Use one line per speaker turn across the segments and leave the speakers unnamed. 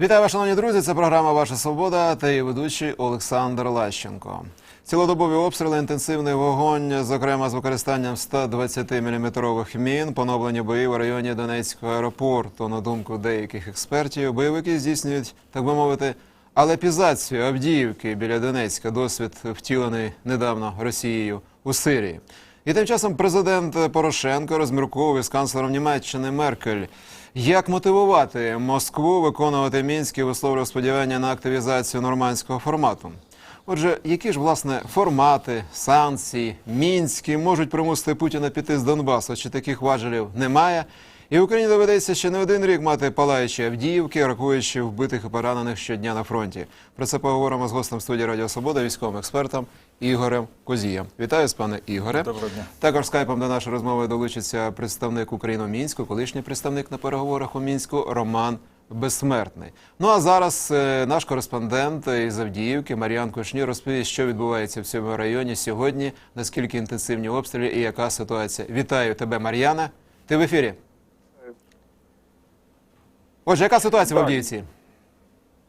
Вітаю шановні друзі. Це програма Ваша Свобода та її ведучий Олександр Лащенко. Цілодобові обстріли, інтенсивний вогонь, зокрема з використанням 120-мм мін, поновлені бої в районі Донецького аеропорту. На думку деяких експертів, бойовики здійснюють, так би мовити, алепізацію Авдіївки біля Донецька. Досвід втілений недавно Росією у Сирії. І тим часом президент Порошенко розмірковує з канцлером Німеччини Меркель. Як мотивувати Москву виконувати мінські висловлював сподівання на активізацію нормандського формату? Отже, які ж власне формати, санкції, мінські можуть примусити Путіна піти з Донбасу? Чи таких важелів немає? І Україні доведеться ще не один рік мати палаючі Авдіївки, рахуючи вбитих і поранених щодня на фронті. Про це поговоримо з гостем студії Радіо Свобода, військовим експертом Ігорем Козієм. Вітаю, з пане Ігоре.
Доброго дня.
Також скайпом до нашої розмови долучиться представник Україно-Мінську, колишній представник на переговорах у мінську Роман Безсмертний. Ну а зараз е, наш кореспондент із Авдіївки Мар'ян Кушнір розповість, що відбувається в цьому районі сьогодні, наскільки інтенсивні обстріли і яка ситуація. Вітаю тебе, Мар'яна. Ти в ефірі. Отже, яка ситуація в Авдіївці?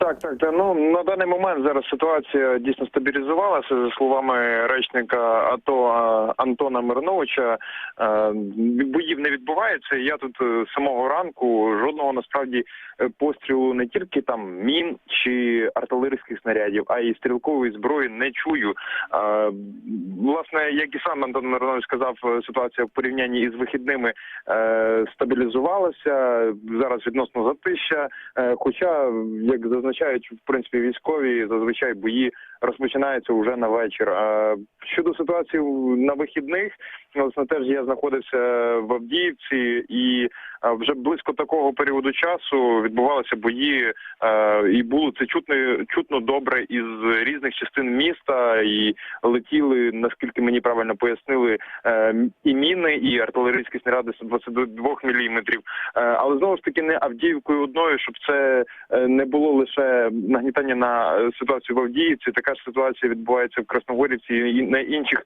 Так, так, так. Ну на даний момент зараз ситуація дійсно стабілізувалася за словами речника АТО Антона Мироновича. е, Боїв не відбувається. Я тут е, з самого ранку жодного насправді е, пострілу не тільки там мін чи артилерійських снарядів, а й стрілкової зброї не чую. Власне, як і сам Антон Миронович сказав, ситуація в порівнянні із вихідними стабілізувалася. Зараз відносно затища. Хоча, як зазначають в принципі військові, зазвичай бої розпочинаються вже на вечір. А щодо ситуації на вихідних, власне, теж я знаходився в Авдіївці, і вже близько такого періоду часу відбувалися бої, е, і було це чутно чутно добре із різних частин міста, і летіли, наскільки мені правильно пояснили, е, і міни, і артилерійські снаряди 122 міліметрів. Е, Але знову ж таки не Авдіївкою одною, щоб це не було лише нагнітання на ситуацію в Авдіївці. Така ж ситуація відбувається в Красногорівці і на інших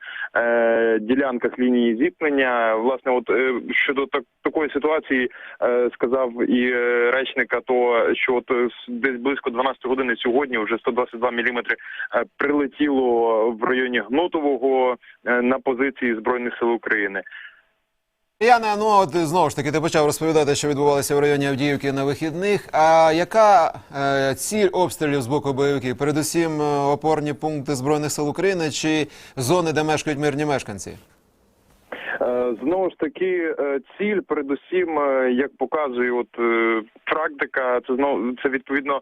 ділянках лінії зіткнення. Власне, от щодо так, такої ситуації е, сказав і е, речник АТО, що от е, десь близько 12 години сьогодні вже 122 міліметри прилетіло в районі Гнутового е, на позиції збройних сил України.
Яна, ну от знову ж таки ти почав розповідати, що відбувалося в районі Авдіївки на вихідних. А яка е, ціль обстрілів з боку бойовиків? Передусім опорні пункти збройних сил України чи зони, де мешкають мирні мешканці?
Е, Знову ж таки, е, ціль, передусім, е, як показує от практика, це знову це відповідно.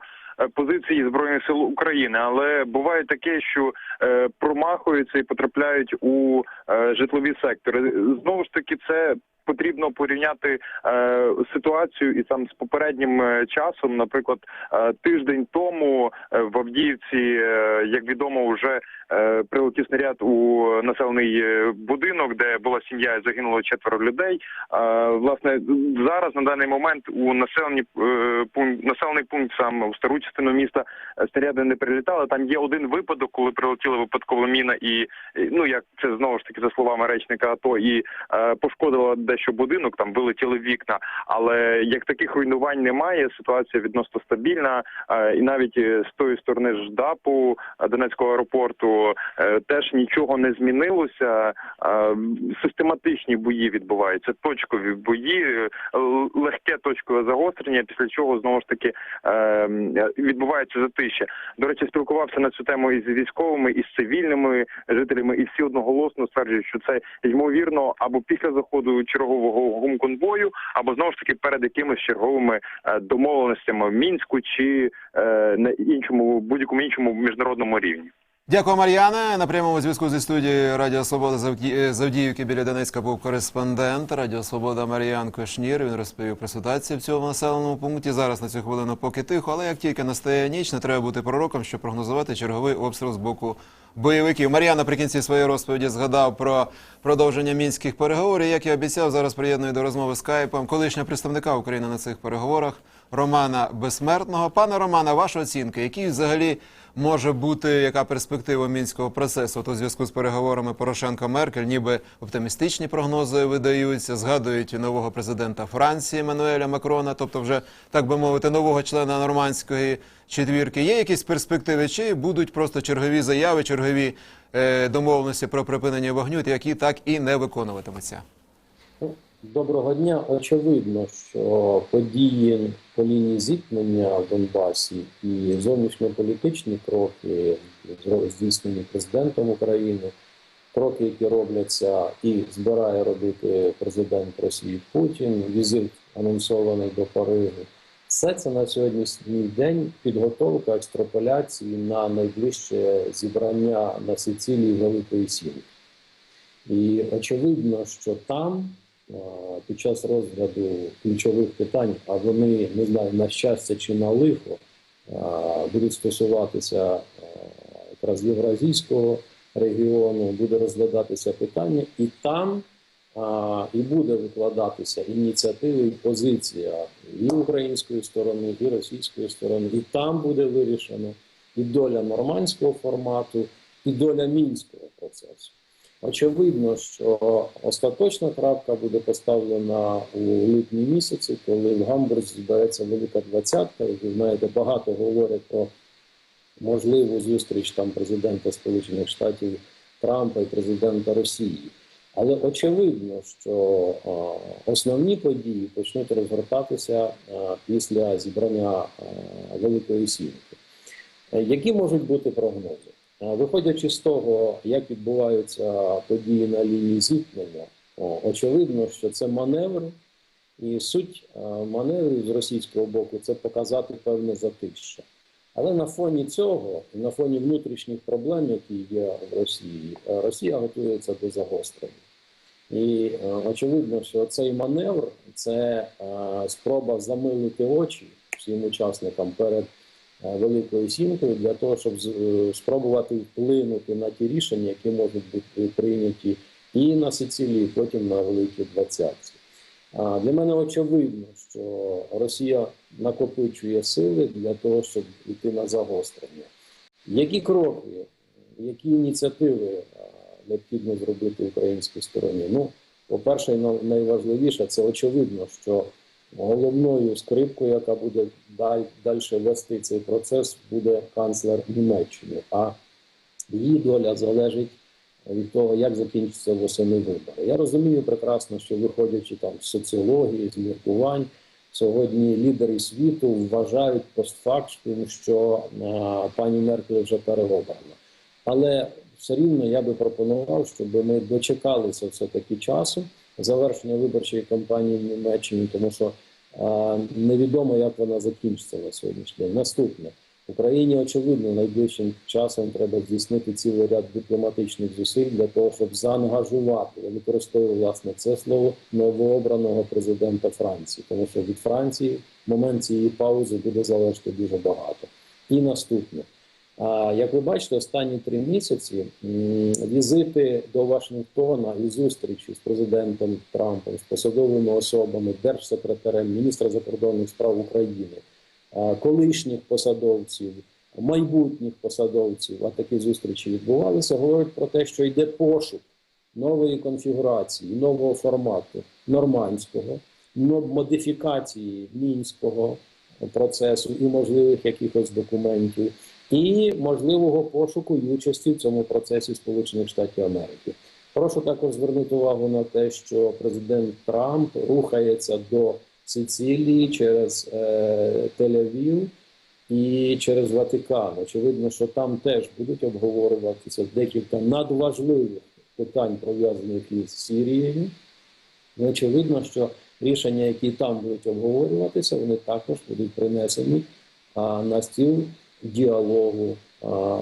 Позиції збройних сил України, але буває таке, що е, промахуються і потрапляють у житлові сектори. Знову ж таки, це потрібно порівняти е, ситуацію і там з попереднім е, часом. Наприклад, е, тиждень тому е, в Авдіївці, е, як відомо, вже е, прилетів снаряд у населений е, будинок, де була сім'я і загинуло четверо людей. Е, Власне, зараз на даний момент у населені е, пункт населений пункт сам в стару частину міста е, снаряди не прилітали. Там є один випадок, коли прилетіла випадкова міна, і е, ну як це знову ж таки за словами речника АТО, і е, пошкодила дещо будинок, там вилетіли вікна. Але як таких руйнувань немає, ситуація відносно стабільна. Е, і навіть е, з тої сторони ж ДАПу е, Донецького аеропорту теж нічого не змінилося. Систематичні бої відбуваються, точкові бої, легке точкове загострення, після чого знову ж таки відбувається затища. До речі, спілкувався на цю тему із військовими, із цивільними жителями, і всі одноголосно стверджують, що це ймовірно або після заходу чергового гумконвою, або знову ж таки перед якимись черговими е, домовленостями в мінську чи е, на іншому будь-якому іншому міжнародному рівні.
Дякую, Мар'яна. На прямому зв'язку зі студією Радіо Свобода е, біля Донецька був кореспондент Радіо Свобода Мар'ян Кошнір. Він розповів про ситуацію в цьому населеному пункті. Зараз на цю хвилину поки тихо, але як тільки настає ніч, не треба бути пророком, щоб прогнозувати черговий обстріл з боку бойовиків. Мар'ян наприкінці своєї розповіді згадав про продовження мінських переговорів. Як і обіцяв, зараз приєдную до розмови скайпом колишнього представника України на цих переговорах Романа Безсмертного. Пане Романе, ваша оцінка, який взагалі може бути яка перспектива мінського процесу? От у зв'язку з переговорами Порошенко Меркель, ніби оптимістичні прогнози видаються, згадують нового президента Франції Еммануеля Макрона, тобто вже так би мовити, нового члена нормандської четвірки. Є якісь перспективи, чи будуть просто чергові заяви, чергові е, домовленості про припинення вогню, які так і не виконуватимуться?
Доброго дня. Очевидно, що події по лінії зіткнення в Донбасі і зовнішньополітичні кроки, здійснені президентом України, кроки, які робляться і збирає робити президент Росії Путін, візит анонсований до Парижу. Все це на сьогоднішній день підготовка екстраполяції на найближче зібрання на Сицилії Великої Сімки. І очевидно, що там під час розгляду ключових питань, а вони не знаю на щастя чи на лихо, будуть стосуватися якраз євразійського регіону, буде розглядатися питання, і там і буде викладатися ініціатива і позиція і української сторони, і російської сторони, і там буде вирішено і доля нормандського формату, і доля мінського процесу. Очевидно, що остаточна крапка буде поставлена у липні місяці, коли в Гамбурзі збереться велика двадцятка, і ви знаєте, багато говорять про можливу зустріч там президента Сполучених Штатів Трампа і президента Росії. Але очевидно, що основні події почнуть розгортатися після зібрання Великої Сімки. Які можуть бути прогнози? Е, Виходячи з того, як відбуваються події на лінії зіткнення, очевидно, що це маневр, і суть е, маневрів з російського боку це показати певне затища. Але на фоні цього, на фоні внутрішніх проблем, які є в Росії, е, Росія готується до загострення. І очевидно, що цей маневр це спроба замилити очі всім учасникам перед Великою Сімкою для того, щоб е, спробувати вплинути на ті рішення, які можуть бути прийняті і на Сицилії, і потім на Великій Двадцятці. Для мене очевидно, що Росія накопичує сили для того, щоб йти на загострення. Які кроки, які ініціативи необхідно зробити українській стороні? Ну, по-перше, найважливіше, це очевидно, що головною скрипкою, яка буде далі вести цей процес, буде канцлер Німеччини. А її доля залежить від того, як закінчаться восени вибори. Я розумію прекрасно, що виходячи там з соціології, з міркувань, сьогодні лідери світу вважають постфактум, що а, пані Меркель вже переобрана. Але все рівно я би пропонував, щоб ми дочекалися все таки часу завершення виборчої кампанії в Німеччині, тому що а, невідомо, як вона закінчиться на сьогоднішній день. Наступне. Україні очевидно найближчим часом треба здійснити цілий ряд дипломатичних зусиль для того, щоб заангажувати. Я використовую власне це слово новообраного президента Франції, тому що від Франції момент цієї паузи буде залежати дуже багато. І наступне. Як ви бачите, останні три місяці візити до Вашингтона і зустрічі з президентом Трампом, з посадовими особами, держсекретарем, міністра закордонних справ України, колишніх посадовців, майбутніх посадовців, а такі зустрічі відбувалися, говорять про те, що йде пошук нової конфігурації, нового формату нормандського, но- модифікації мінського процесу і можливих якихось документів, і можливого пошуку і участі в цьому процесі Сполучених Штатів Америки. Прошу також звернути увагу на те, що президент Трамп рухається до Сицилії через е, Тель-Авів і через Ватикан. Очевидно, що там теж будуть обговорюватися декілька надважливих питань, пов'язаних із Сірією. І очевидно, що рішення, які там будуть обговорюватися, вони також будуть принесені а, на стіл діалогу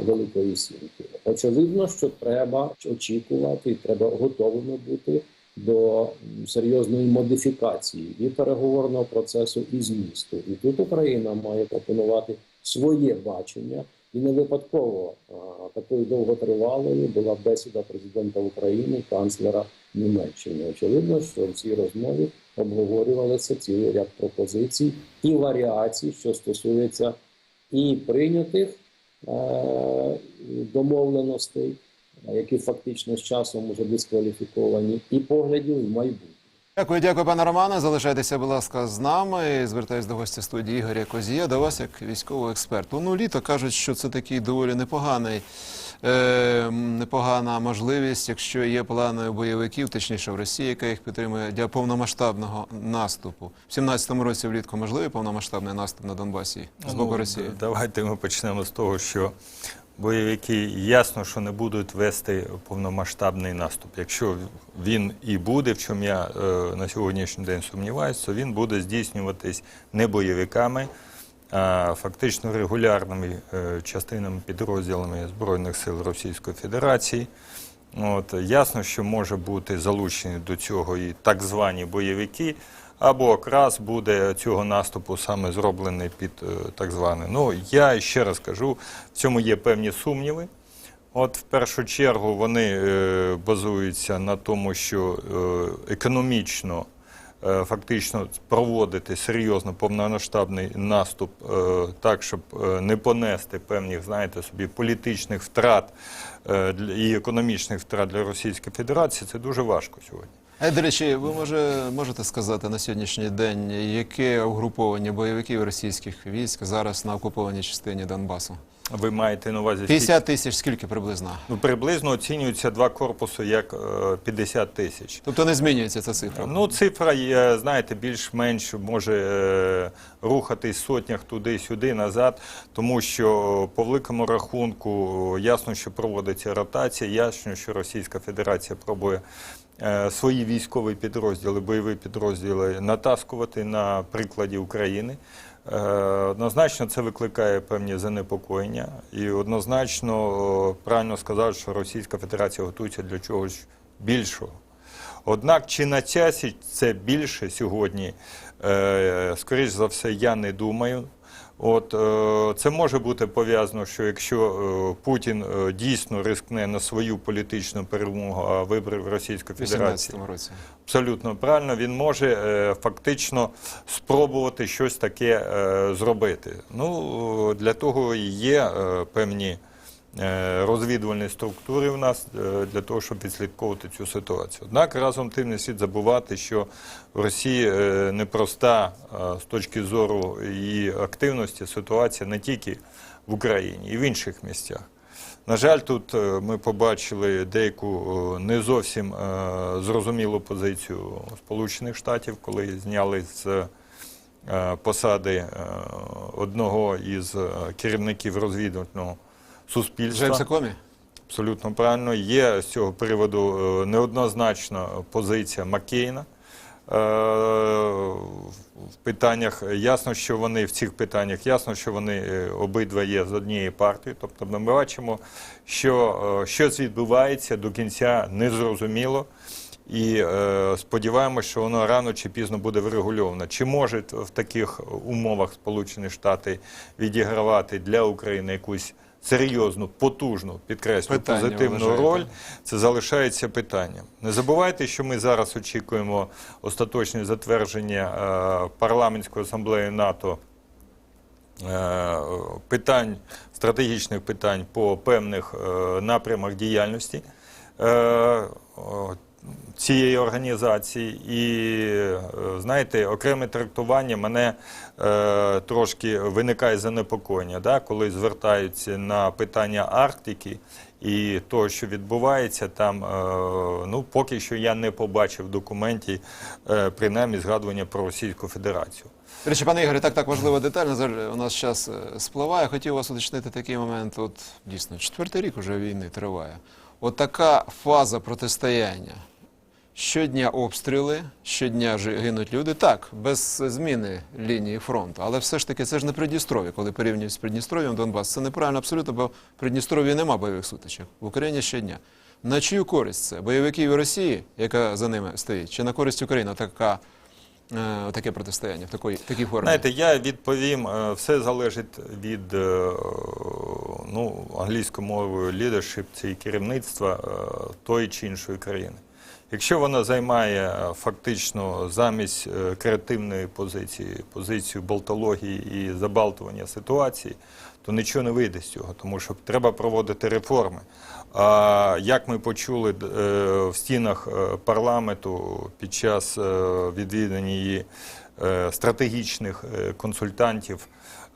Великої Сімки. Очевидно, що треба очікувати і треба готовими бути до серйозної модифікації і переговорного процесу і змісту. І тут Україна має пропонувати своє бачення І не випадково а, такою довготривалою була бесіда президента України, канцлера Німеччини. Очевидно, що в цій розмові обговорювалися цілий ряд пропозицій і варіацій, що стосується і прийнятих е- домовленостей, які фактично з часом вже дискваліфіковані, і поглядів в майбутнє.
Дякую, дякую, пане Романе. Залишайтеся, будь ласка, з нами. Звертаюсь до гостя студії Ігоря Козія, до вас як військового експерту. Ну, літо кажуть, що це такий доволі непоганий, е, непогана можливість, якщо є плани бойовиків, точніше в Росії, яка їх підтримує для повномасштабного наступу. В 17-му році влітку можливий повномасштабний наступ на Донбасі з боку
Ну,
Росії.
Давайте ми почнемо з того, що бойовики ясно, що не будуть вести повномасштабний наступ. Якщо він і буде, в чому я е, на сьогоднішній день сумніваюся, то він буде здійснюватись не бойовиками, фактично регулярними е, частинами підрозділами Збройних сил Російської Федерації. От, ясно, що може бути залучені до цього і так звані бойовики, або якраз буде цього наступу саме зроблений під е, так званий. Ну, я ще раз кажу, в цьому є певні сумніви. От в першу чергу вони е, базуються на тому, що економічно фактично проводити серйозно повномасштабний наступ е, так, щоб е, не понести певних, знаєте, собі політичних втрат е, і економічних втрат для Російської Федерації, це дуже важко сьогодні.
А до речі, ви може можете сказати на сьогоднішній день, яке угруповання бойовиків російських військ зараз на окупованій частині Донбасу?
Ви маєте на увазі
50 тисяч, скільки приблизно?
Ну, приблизно оцінюються два корпуси як е, 50 тисяч.
Тобто не змінюється ця цифра?
Ну, цифра, є, знаєте, більш-менш може е, рухатись сотнях туди-сюди, назад, тому що по великому рахунку ясно, що проводиться ротація, ясно, що Російська Федерація пробує е, свої військові підрозділи, бойові підрозділи натаскувати на прикладі України. Е, Однозначно це викликає певні занепокоєння, і однозначно правильно сказав, що Російська Федерація готується для чогось більшого. Однак чи на часі це більше сьогодні, е, скоріш за все, я не думаю. От е, це може бути пов'язано, що якщо е, Путін е, дійсно рискне на свою політичну перемогу, а вибрав Російську
в
Федерацію,
18 році.
абсолютно правильно, він може фактично спробувати щось таке зробити. Ну, для того і є певні розвідувальні структури в нас е, для того, щоб відслідковувати цю ситуацію. Однак разом тим не слід забувати, що в Росії е, непроста е, з точки зору її активності ситуація не тільки в Україні, і в інших місцях. На жаль, тут е, ми побачили деяку е, не зовсім е, зрозумілу позицію Сполучених Штатів, коли зняли з е, посади е, одного із е, керівників розвідувального суспільства.
Джеймса Комі?
Абсолютно правильно. Є з цього приводу е, неоднозначна позиція Маккейна. Е, В питаннях ясно, що вони в цих питаннях ясно, що вони е, обидва є з однієї партії. Тобто ми бачимо, що щось відбувається до кінця незрозуміло. І е, сподіваємося, що воно рано чи пізно буде врегульовано. Чи може в таких умовах Сполучені Штати відігравати для України якусь серйозну, потужну, підкреслю,
Питання,
позитивну
вважаєте?
роль? Це залишається питанням. Не забувайте, що ми зараз очікуємо остаточне затвердження е, парламентської асамблеї НАТО е, питань, стратегічних питань по певних е, напрямах діяльності е, цієї організації. І е, знаєте, окреме трактування мене е, трошки виникає занепокоєння, да, коли звертаються на питання Арктики. І того, що відбувається там, е, ну поки що я не побачив в документі, е, принаймні згадування про Російську Федерацію.
Речі, пане Ігорі, так так важлива деталь. На жаль, у нас час е, спливає. Хотів вас уточнити такий момент. От дійсно, четвертий рік уже війни триває. От фаза протистояння. Щодня обстріли, щодня гинуть люди. Так, без зміни лінії фронту. Але все ж таки це ж не Придністров'я, коли порівнюють з Придністров'ям Донбас. Це неправильно абсолютно, бо в Придністров'ї нема бойових сутичок. В Україні щодня. На чию користь це? Бойовиків Росії, яка за ними стоїть, чи на користь України така е, таке протистояння в такій, такій формі?
Знаєте, я відповім, е, все залежить від е, ну, англійською мовою leadership, це керівництва тої чи іншої країни. Якщо вона займає е, фактично замість е, креативної позиції, позицію болтології і забалтування ситуації, то нічого не вийде з цього, тому що треба проводити реформи. А як ми почули е, в стінах парламенту під час відвідання її стратегічних консультантів,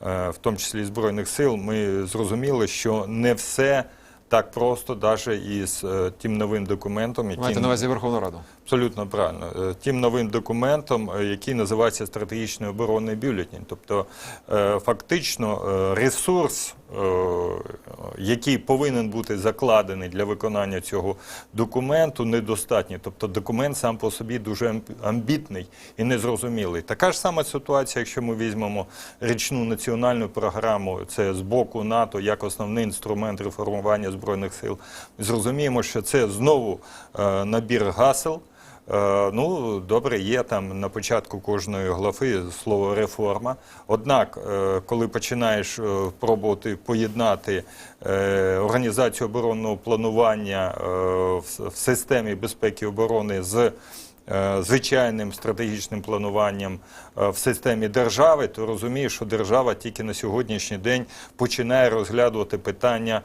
в тому числі Збройних сил, ми зрозуміли, що не все так просто, навіть із е, тим новим документом,
Маєте
який
на увазі Верховну Раду?
Абсолютно правильно. Е, Тим новим документом, е, який називається стратегічний оборонний бюлетень. Тобто, е, фактично, ресурс, який повинен бути закладений для виконання цього документу, недостатній. Тобто, документ сам по собі дуже амбітний і незрозумілий. Така ж сама ситуація, якщо ми візьмемо річну національну програму, це з боку НАТО як основний інструмент реформування збройних сил. Зрозуміємо, що це знову набір гасел. Е, Ну, добре, є там на початку кожної глави слово реформа. Однак, е, коли починаєш е, пробувати поєднати організацію оборонного планування в системі безпеки оборони з звичайним стратегічним плануванням в системі держави, то розумієш, що держава тільки на сьогоднішній день починає розглядувати питання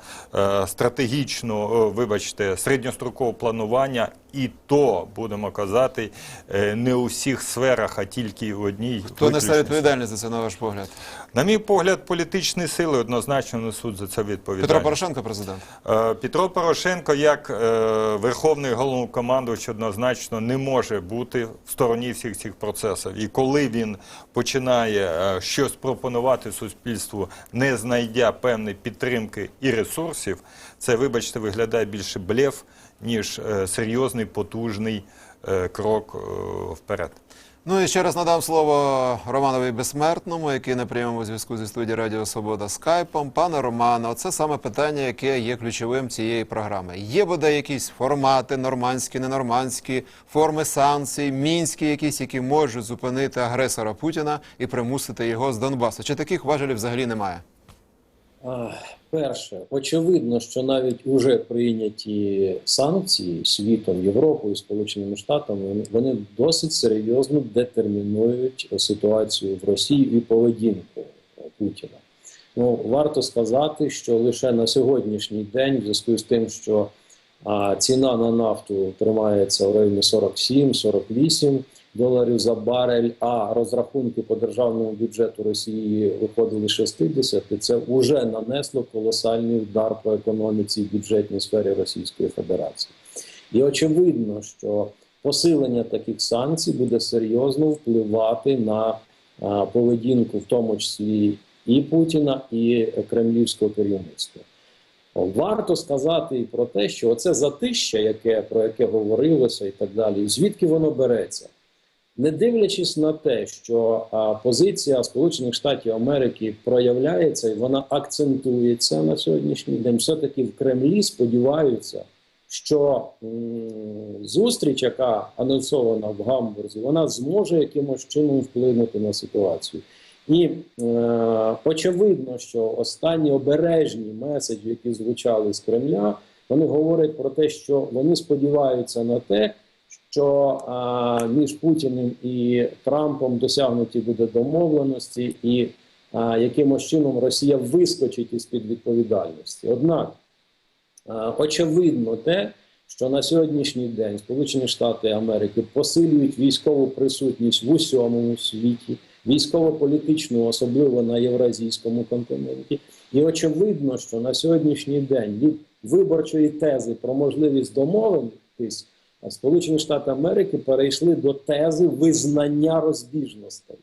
стратегічного, е, вибачте, середньострокового планування, і то будемо казати е, не у всіх сферах, а тільки в одній.
Хто несе відповідальність за це, на ваш погляд?
на мій погляд, політичні сили однозначно несуть за це відповідальність.
Петро Порошенко президент?
Е, Петро Порошенко, як е, верховний головнокомандувач, однозначно не може бути в стороні всіх цих процесів. І коли він починає щось пропонувати суспільству, не знайдя певної підтримки і ресурсів, це, вибачте, виглядає більше блеф, ніж е, серйозний потужний е, крок е, вперед.
Ну і ще раз надам слово Романові Безсмертному, який на прямому зв'язку зі студії Радіо Свобода скайпом. Пане Романо, це саме питання, яке є ключовим цієї програми. Є бодай якісь формати, нормандські, ненормандські, форми санкцій, мінські, якісь, які можуть зупинити агресора Путіна і примусити його з Донбасу. Чи таких важелів взагалі немає?
Перше, очевидно, що навіть уже прийняті санкції світом, Європою, Сполученими Штатами, вони- досить серйозно детермінують ситуацію в Росії і поведінку Путіна. Ну, варто сказати, що лише на сьогоднішній день, в зв'язку з тим, що а, ціна на нафту тримається в районі 47-48 доларів за барель, а розрахунки по державному бюджету Росії виходили 60, і це вже нанесло колосальний удар по економіці і бюджетній сфері Російської Федерації. І очевидно, що посилення таких санкцій буде серйозно впливати на поведінку, в тому числі і Путіна, і кремлівського керівництва. Варто сказати і про те, що оце затища, яке про яке говорилося, і так далі, звідки воно береться, не дивлячись на те, що а, позиція Сполучених Штатів Америки проявляється і вона акцентується на сьогоднішній день, все таки в Кремлі сподіваються, що м, зустріч, яка анонсована в Гамбурзі, вона зможе якимось чином вплинути на ситуацію. І е, очевидно, що останні обережні меседжі, які звучали з Кремля, вони говорять про те, що вони сподіваються на те, що а, між Путіним і Трампом досягнуті буде домовленості, і а, якимось чином Росія вискочить із під відповідальності. Однак а, очевидно те, що на сьогоднішній день Сполучені Штати Америки посилюють військову присутність в усьому світі, військово-політичну, особливо на євразійському континенті. І очевидно, що на сьогоднішній день від виборчої тези про можливість домовитись Сполучені Штати Америки перейшли до тези визнання розбіжностей.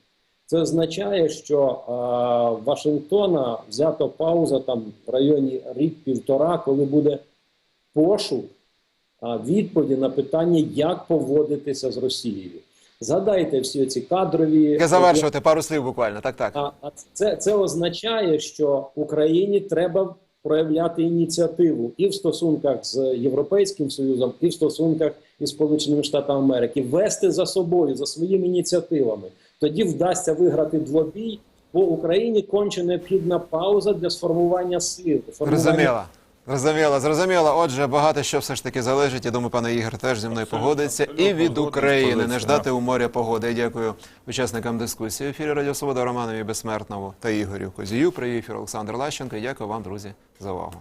Це означає, що е, Вашингтона взято пауза там в районі рік-півтора, коли буде пошук а, відповіді на питання, як поводитися з Росією. Згадайте всі ці кадрові
Яке завершувати пару слів буквально. Так, так.
а, а це, це означає, що Україні треба проявляти ініціативу і в стосунках з Європейським Союзом, і в стосунках із Сполученими Штатами Америки, вести за собою за своїми ініціативами. Тоді вдасться виграти двобій, бо Україні конче необхідна пауза для сформування сил. формування
Зрозуміло. Зрозуміло, зрозуміло. Отже, багато що все ж таки залежить. Я думаю, пане Ігор теж зі мною
Абсолютно,
погодиться.
абсолютно
І від України не ждати у моря погоди. Я дякую учасникам дискусії. В ефірі Радіо Свобода Романові Безсмертному та Ігорю Козію. При ефір Олександр Лащенко. Дякую вам, друзі, за увагу.